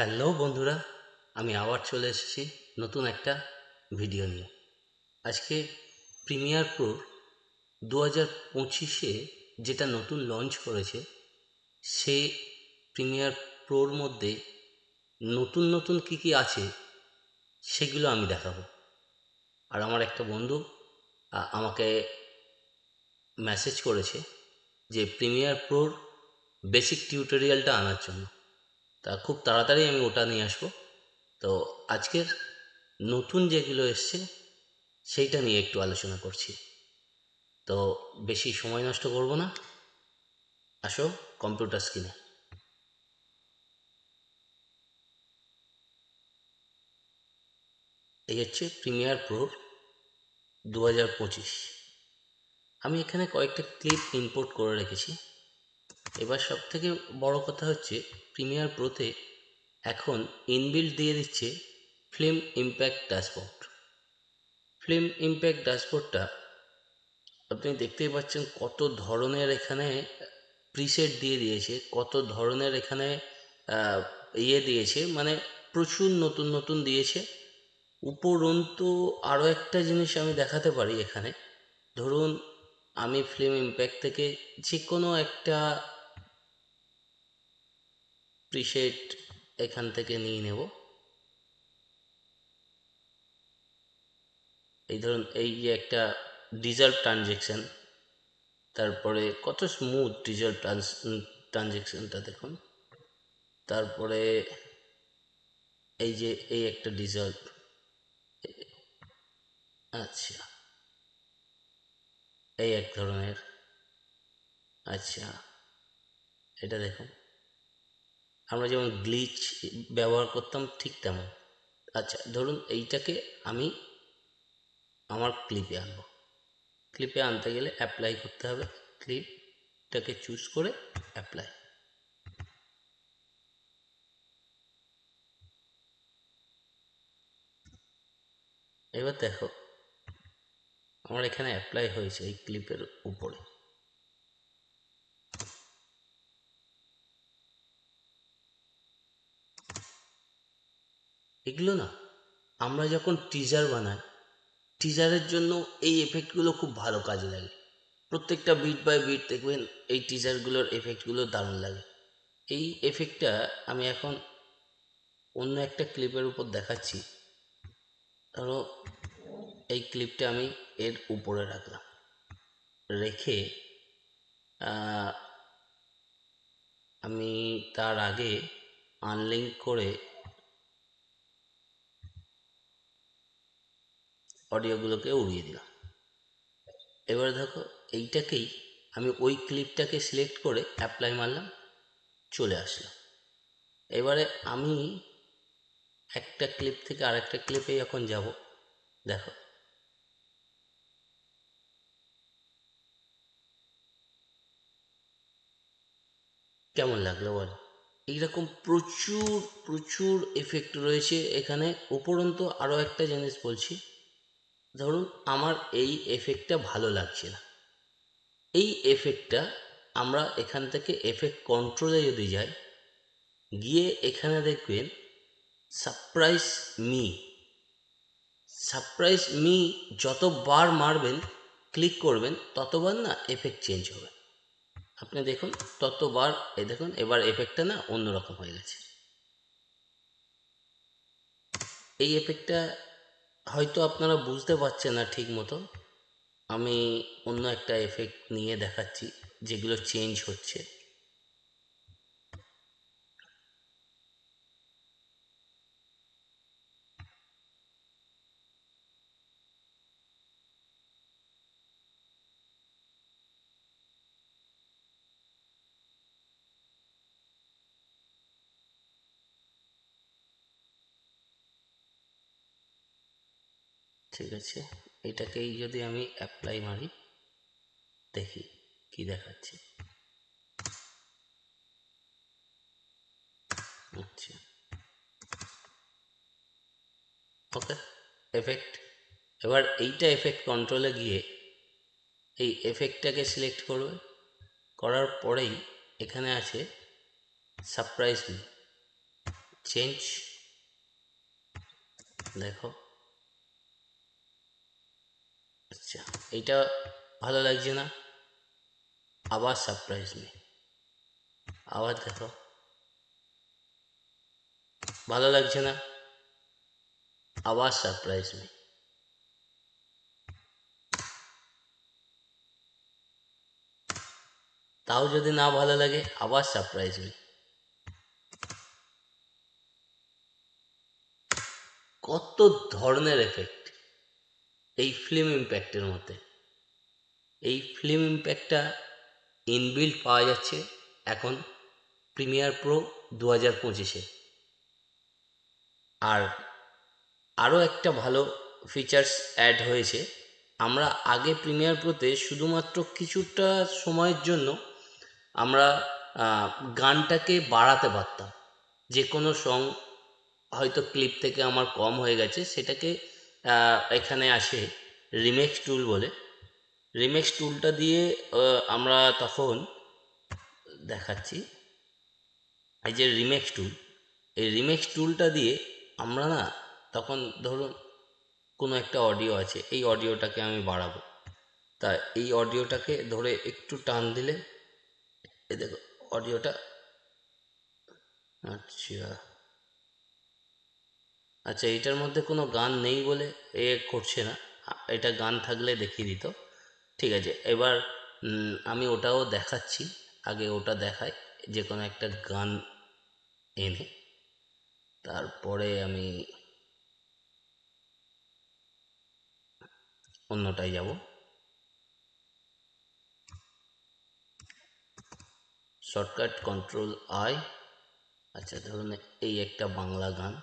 Hello বন্ধুরা, আমি আবার চলে এসেছি নতুন একটা ভিডিও নিয়ে। আজকে প্রিমিয়ার প্রো দু হাজার পঁচিশে যেটা নতুন লঞ্চ করেছে, সে প্রিমিয়ার প্রোর মধ্যে নতুন নতুন কী কী আছে সেগুলো আমি দেখাবো। আর আমার একটা বন্ধু আমাকে মেসেজ করেছে যে প্রিমিয়ার প্রোর বেসিক টিউটোরিয়ালটা আনার জন্য। তা খুব তাড়াতাড়ি আমি ওটা নিয়ে আসব। তো আজকের নতুন যেগুলো এসছে, সেইটা নিয়ে একটু আলোচনা করছি। তো বেশি সময় নষ্ট করব না। আসো কম্পিউটার স্ক্রিনে। এই হচ্ছে প্রিমিয়ার প্রো দু হাজার পঁচিশ। আমি এখানে কয়েকটা ক্লিপ ইম্পোর্ট করে রেখেছি। এবার সব থেকে বড় কথা হচ্ছে, প্রিমিয়ার প্রোতে এখন ইনবিল্ড দিয়ে দিচ্ছে film impact dashboard film impact ড্যাশবোর্ডটা আপনি দেখতেই পাচ্ছেন কত ধরনের এখানে প্রিসেট দিয়ে দিয়েছে, কত ধরনের এখানে ইয়ে দিয়েছে মানে প্রচুর নতুন নতুন দিয়েছে। উপরন্তু আরও একটা জিনিস আমি দেখাতে পারি এখানে। ধরুন, আমি ফিল্ম ইম্প্যাক্ট থেকে যে কোনো একটা প্রিসেট এখান থেকে নিয়ে নেব। এই ধরুন, এই যে একটা ডিজার্ভ ট্রানজেকশন তারপরে কত স্মুথ ডিজার্ভ ট্রানজেকশনটা দেখুন। তারপরে এই যে, এই একটা ডিজার্ভ আচ্ছা। এই এক ধরনের। আচ্ছা। এটা দেখুন। আমরা যেমন গ্লিচ ব্যবহার করতাম ঠিক তেমন। আচ্ছা ধরুন এইটাকে আমি আমার ক্লিপে আনব। ক্লিপে আনতে গেলে অ্যাপ্লাই করতে হবে। ক্লিপটাকে চুজ করে অ্যাপ্লাই এবার দেখো, আমার এখানে অ্যাপ্লাই হয়েছে এই ক্লিপের উপরে। এগুলো না, আমরা যখন টিজার বানাই টিজারের জন্য এই এফেক্টগুলো খুব ভালো কাজে লাগে। প্রত্যেকটা বিট বাই বিট দেখবেন এই টিজারগুলোর এফেক্টগুলো দারুণ লাগে। এই এফেক্টটা আমি এখন অন্য একটা ক্লিপের উপর দেখাচ্ছি। ধরো, এই ক্লিপটা আমি এর উপরে রাখলাম। রেখে আমি তার আগে আনলিঙ্ক করে অডিওগুলোকে উড়িয়ে দিলাম। এবার দেখো, এইটাকেই আমি ওই ক্লিপটাকে সিলেক্ট করে অ্যাপ্লাই মারলাম, চলে আসলাম। এবারে আমি একটা ক্লিপ থেকে আরেকটা ক্লিপে এখন যাব। দেখো। কেমন লাগল বলো? এইরকম প্রচুর প্রচুর এফেক্ট রয়েছে এখানে। উপরন্তু আরও একটা জিনিস বলছি। ধরুন আমার এই এফেক্টটা ভালো লাগছে না। এই এফেক্টটা আমরা এখান থেকে এফেক্ট কন্ট্রোলে যদি যাই, গিয়ে এখানে দেখবেন সারপ্রাইজ মি সারপ্রাইজ মি যতবার মারবেন ক্লিক করবেন, ততবার না এফেক্ট চেঞ্জ হবে। আপনি দেখুন ততবার এ দেখুন, এবার এফেক্টটা না অন্যরকম হয়ে গেছে। এই এফেক্টটা হয়তো আপনারা বুঝতে পারছেন না ঠিক মতো। আমি অন্য একটা এফেক্ট নিয়ে দেখাচ্ছি, যেগুলো চেঞ্জ হচ্ছে। ঠিক আছে? এটাকেই যদি আমি অ্যাপ্লাই মারি, দেখি কি দেখাচ্ছে। আচ্ছা। ওকে এফেক্ট এবার এইটা এফেক্ট কন্ট্রোলে গিয়ে এই এফেক্টটাকে সিলেক্ট করবে। করার পরেই এখানে আছে সারপ্রাইজ চেঞ্জ দেখো। আচ্ছা এইটা ভালো লাগছে না? আবার সারপ্রাইজ মি আবার দেখো। ভালো লাগছে না? আবার সারপ্রাইজ মি তাও যদি না ভালো লাগে, আবার সারপ্রাইজ মি কত ধরনের এফেক্ট এই ফিল্ম ইম্প্যাক্টের মধ্যে। এই ফিল্ম ইম্প্যাক্টটা ইনবিল্ড পাওয়া যাচ্ছে এখন প্রিমিয়ার প্রো দু হাজার পঁচিশে। আর আরও একটা ভালো ফিচার্স অ্যাড হয়েছে। আমরা আগে প্রিমিয়ার প্রোতে শুধুমাত্র কিছুটা সময়ের জন্য আমরা গানটাকে বাড়াতে পারতাম। যে কোনো সং হয়তো ক্লিপ থেকে আমার কম হয়ে গেছে, সেটাকে এখানে আসে রিমেক্স টুল বলে। রিমেক্স টুলটা দিয়ে আমরা তখন দেখাচ্ছি। এই যে রিমেক্স টুল এই রিমেক্স টুলটা দিয়ে আমরা না তখন ধরুন কোনো একটা অডিও আছে, এই অডিওটাকে আমি বাড়াবো। তা এই অডিওটাকে ধরে একটু টান দিলে এ দেখো অডিওটা আচ্ছা। আচ্ছা এটার মধ্যে কোনো গান নেই বলে এ করছে না। এটা গান থাকলে দেখিয়ে দিত। ঠিক আছে, এবার আমি ওটাও দেখাচ্ছি। আগে ওটা দেখাই, যে কোনো একটা গান এনে, তারপরে আমি অন্যটায় যাব। শর্টকাট, কন্ট্রোল আই আচ্ছা ধরুন এই একটা বাংলা গান।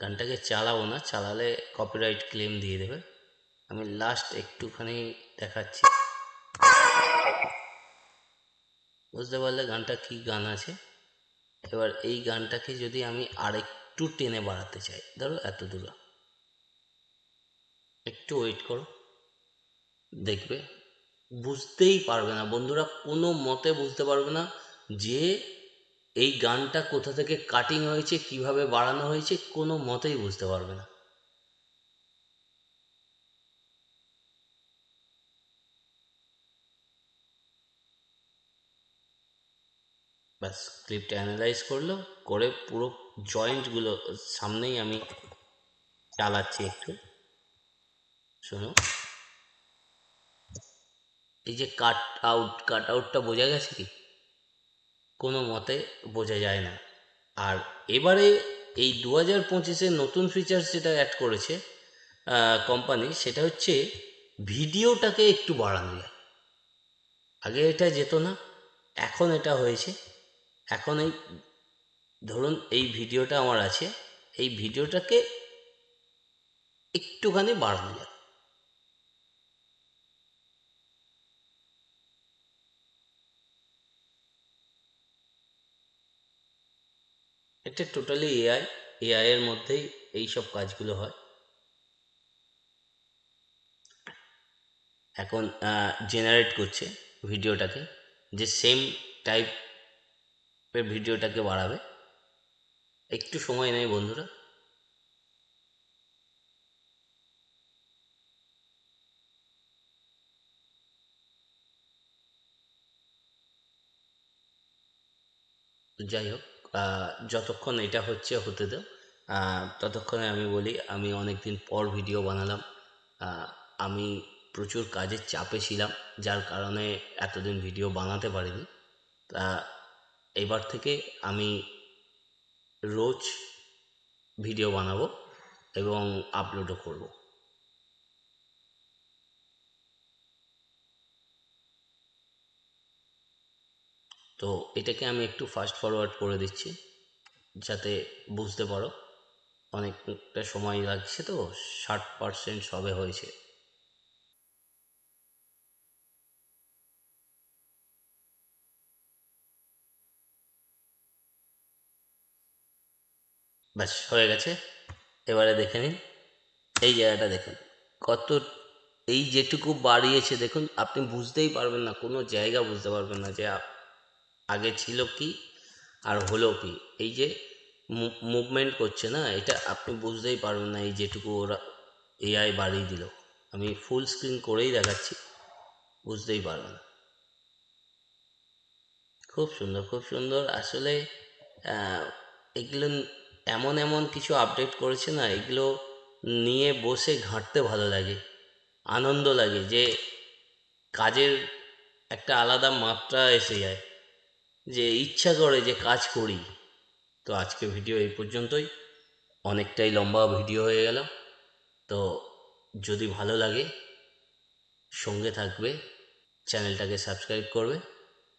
গানটাকে চালাবো না, চালালে কপিরাইট ক্লেম দিয়ে দেবে। আমি লাস্ট একটুখানি দেখাচ্ছি। বুঝতে পারলে গানটা কি গান আছে? এবার এই গানটাকে যদি আমি আরেকটু টেনে বাড়াতে চাই, ধরো এত দূর। একটু ওয়েট করো। দেখবে, বুঝতেই পারবে না। বন্ধুরা কোনো মতে বুঝতে পারবে না যে এই গানটা কোথা থেকে কাটিং হয়েছে, কীভাবে বাড়ানো হয়েছে, কোনো মতেই বুঝতে পারবে না। ব্যাস ক্লিপটা অ্যানালাইজ করল করে পুরো জয়েন্টগুলো সামনেই আমি চালাচ্ছি একটু। শোনো। এই যে কাট আউট কাট আউটটা বোঝা গেছে কি? কোনো মতে বোঝা যায় না। আর এবারে এই দু হাজার পঁচিশে নতুন ফিচার্স যেটা অ্যাড করেছে কোম্পানি সেটা হচ্ছে ভিডিওটাকে একটু বাড়ানো যায় আগে এটা যেত না, এখন এটা হয়েছে। এখন এই, ধরুন এই ভিডিওটা আমার আছে, এই ভিডিওটাকে একটুখানি বাড়ানো যায় এটা টোটালি এআই এআই এর মধ্যেই এই সব কাজগুলো হয়। এখন জেনারেট করছে ভিডিওটাকে, যে সেম টাইপের ভিডিওটাকে বাড়াবে। একটু সময় নেই বন্ধুরা। যাই হোক। যতক্ষণ এটা হচ্ছে হতে দাও ততক্ষণে আমি বলি, আমি অনেক দিন পর ভিডিও বানালাম। আমি প্রচুর কাজের চাপে ছিলাম, যার কারণে এতদিন ভিডিও বানাতে পারিনি। তা এবার থেকে আমি রোজ ভিডিও বানাবো এবং আপলোডও করব। তো এটাকে আমি একটু ফাস্ট ফরওয়ার্ড করে দিচ্ছি, যাতে বুঝতে পারো অনেকটা সময় লাগছে তো, ষাট পারসেন্ট সবে হয়েছে। ব্যাস, হয়ে গেছে। এবারে দেখে নিন, এই জায়গাটা দেখুন, কত, এই যেটুকু বাড়িয়েছে দেখুন, আপনি বুঝতেই পারবেন না, কোনো জায়গা বুঝতে পারবেন না যে আগে ছিল কি আর হলো কি? এই যে মুভমেন্ট করছে না, এটা আপনি বুঝতেই পারবেন না, এই যেটুকু ওরা এআই বাড়িয়ে দিল। আমি ফুল স্ক্রিন করেই দেখাচ্ছি, বুঝতেই পারবেন। খুব সুন্দর খুব সুন্দর। আসলে এগুলো এমন এমন কিছু আপডেট করেছে না, এগুলো নিয়ে বসে ঘাঁটতে ভালো লাগে, আনন্দ লাগে যে কাজের একটা আলাদা মাত্রা এসে যায়। যে ইচ্ছা করে যে কাজ করি। তো আজকে ভিডিও এই পর্যন্তই। অনেকটাই লম্বা ভিডিও হয়ে গেল। তো যদি ভালো লাগে, সঙ্গে থাকবে, চ্যানেলটাকে সাবস্ক্রাইব করবে।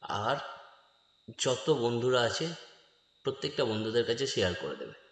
আর যত বন্ধুরা আছে, প্রত্যেকটা বন্ধুদের কাছে শেয়ার করে দেবে।